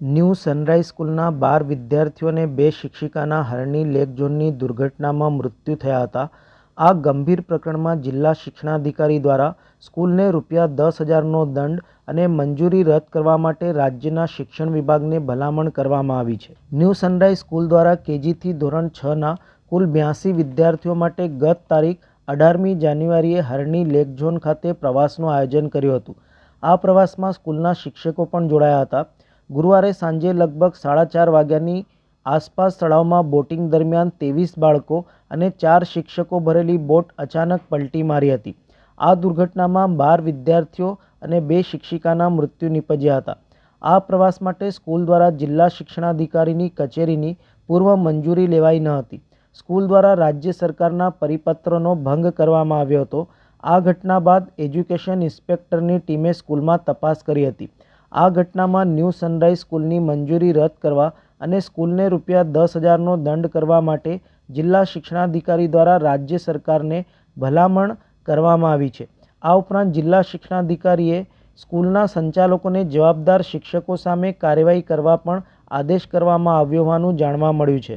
New sunrise સ્કૂલના બાર વિદ્યાર્થીઓને બે શિક્ષિકાના હરણી લેક ઝોનની દુર્ઘટનામાં મૃત્યુ થયા હતા. આ ગંભીર પ્રકરણમાં જિલ્લા શિક્ષણાધિકારી દ્વારા સ્કૂલને રૂપિયા દસ હજારનો દંડ અને મંજૂરી રદ કરવા માટે રાજ્યના શિક્ષણ વિભાગને ભલામણ કરવામાં આવી છે. ન્યૂ સનરાઈઝ સ્કૂલ દ્વારા કેજીથી ધોરણ છના કુલ બ્યાસી વિદ્યાર્થીઓ માટે ગત તારીખ અઢારમી જાન્યુઆરીએ હરણી લેક ઝોન ખાતે પ્રવાસનું આયોજન કર્યું હતું. આ પ્રવાસમાં સ્કૂલના શિક્ષકો પણ જોડાયા હતા. ગુરુવારે સાંજે લગભગ સાડા ચાર વાગ્યાની આસપાસ તળાવમાં બોટિંગ દરમિયાન ત્રેવીસ બાળકો અને ચાર શિક્ષકો ભરેલી બોટ અચાનક પલટી મારી હતી. આ દુર્ઘટનામાં બાર વિદ્યાર્થીઓ અને બે શિક્ષિકાના મૃત્યુ નિપજ્યા હતા. આ પ્રવાસ માટે સ્કૂલ દ્વારા જિલ્લા શિક્ષણાધિકારીની કચેરીની પૂર્વ મંજૂરી લેવાઈ ન હતી. સ્કૂલ દ્વારા રાજ્ય સરકારના પરિપત્રનો ભંગ કરવામાં આવ્યો હતો. આ ઘટના બાદ એજ્યુકેશન ઇન્સ્પેક્ટરની ટીમે સ્કૂલમાં તપાસ કરી હતી. આ ઘટનામાં ન્યૂ સનરાઈઝ સ્કૂલની મંજૂરી રદ કરવા અને સ્કૂલને રૂપિયા દસ હજારનો દંડ કરવા માટે જિલ્લા શિક્ષણાધિકારી દ્વારા રાજ્ય સરકારને ભલામણ કરવામાં આવી છે. આ ઉપરાંત જિલ્લા શિક્ષણાધિકારીએ સ્કૂલના સંચાલકોને જવાબદાર શિક્ષકો સામે કાર્યવાહી કરવા પણ આદેશ કરવામાં આવ્યો હોવાનું જાણવા મળ્યું છે.